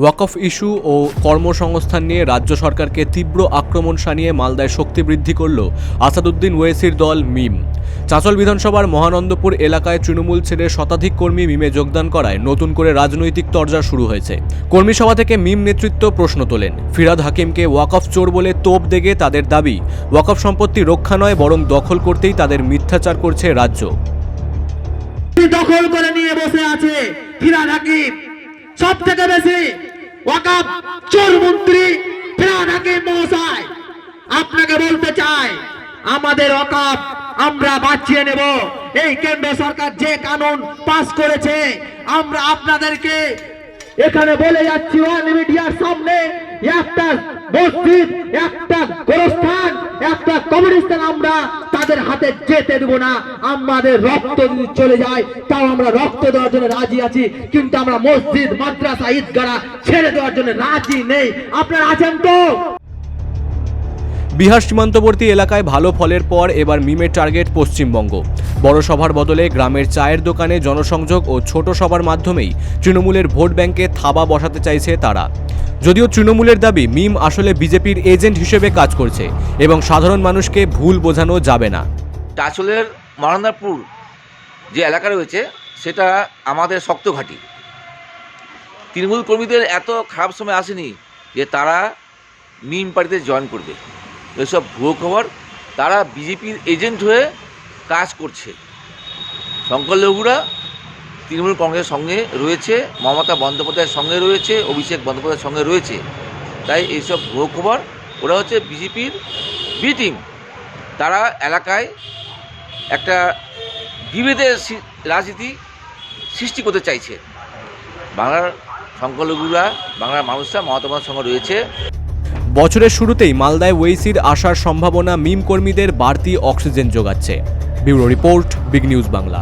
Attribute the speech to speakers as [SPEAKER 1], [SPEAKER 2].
[SPEAKER 1] ওয়াকফ issue ও কর্মসংস্থান নিয়ে রাজ্য সরকারকে তীব্র আক্রমণ সানিয়ে মালদায় শক্তি বৃদ্ধি করল আসাদুদ্দিন ওয়েসির দল মিম। চাঁচল বিধানসভার মহানন্দপুর এলাকায় তৃণমূল ছেড়ে শতাধিক কর্মী মিমে যোগদান করায় নতুন করে রাজনৈতিক তরজা শুরু হয়েছে। কর্মী সভা থেকে মিম নেতৃত্ব প্রশ্ন তোলেন। ফিরাদ হাকিমকে ওয়াকফ চোর বলে তোপ দেগে তাদের দাবি। ওয়াকফ সম্পত্তি রক্ষা নয়, বরং দখল করতেই তাদের মিথ্যাচার করছে রাজ্য।
[SPEAKER 2] দখল করে নিয়ে বসে আছে ফিরাদ হাকিম। সব থেকে বেশি ওয়াকাব, চোর মন্ত্রী প্রাণাকে মহাশয়। আপনাকে বলতে চাই, আমাদের অকাপ আমরা বাঁচিয়ে নেব। এই কেন্দ্র সরকার যে কানুন পাস করেছে, আমরা আপনাদেরকে এখানে বলে যাচ্ছি, ওয়ান মিডিয়ার সামনে একটা মসজিদ, একটা গোরস্থান, একটা কবরস্থান আমরা তাদের হাতে যেতে দেব না। আমাদের রক্ত যদি চলে যায়, তাও আমরা রক্ত দেওয়ার জন্য রাজি আছি। কিন্তু আমরা মসজিদ, মাদ্রাসা ঈদগাড়া ছেড়ে দেওয়ার জন্য রাজি নেই। আপনারা আছেন তো?
[SPEAKER 1] বিহার সীমান্তবর্তী এলাকায় ভালো ফলের পর এবার মিমের টার্গেট পশ্চিমবঙ্গ। বড় সভার বদলে গ্রামের চায়ের দোকানে জনসংযোগ ও ছোট সভার মাধ্যমেই তৃণমূলের ভোট ব্যাংকে থাবা বসাতে চাইছে তারা। যদিও তৃণমূলের দাবি মিম আসলে বিজেপির এজেন্ট হিসেবে কাজ করছে এবং সাধারণ মানুষকে ভুল বোঝানো যাবে না।
[SPEAKER 3] টাচলের মহানন্দাপুর যে এলাকা রয়েছে, সেটা আমাদের শক্ত ঘাঁটি। তৃণমূল কর্মীদের এত খারাপ সময় আসেনি যে তারা মিম পার্টিতে জয়েন করবে। এসব ভুয়ো খবর তারা বিজেপির এজেন্ট হয়ে কাজ করছে। সংখ্যালঘুরা তৃণমূল কংগ্রেসের সঙ্গে রয়েছে, মমতা বন্দ্যোপাধ্যায়ের সঙ্গে রয়েছে, অভিষেক বন্দ্যোপাধ্যায়ের সঙ্গে রয়েছে। তাই এইসব ভুয়ো খবর, ওরা হচ্ছে বিজেপির বি টিম তারা এলাকায় একটা বিভেদের রাজনীতি সৃষ্টি করতে চাইছে। বাংলার সংখ্যালঘুরা, বাংলার মানুষরা মমতা সঙ্গে রয়েছে।
[SPEAKER 1] বছরের শুরুতেই মালদায় ওয়েসির আসার সম্ভাবনা মিম কর্মীদের বাড়তি oxygen যোগাচ্ছে। Bureau report, Big News Bangla.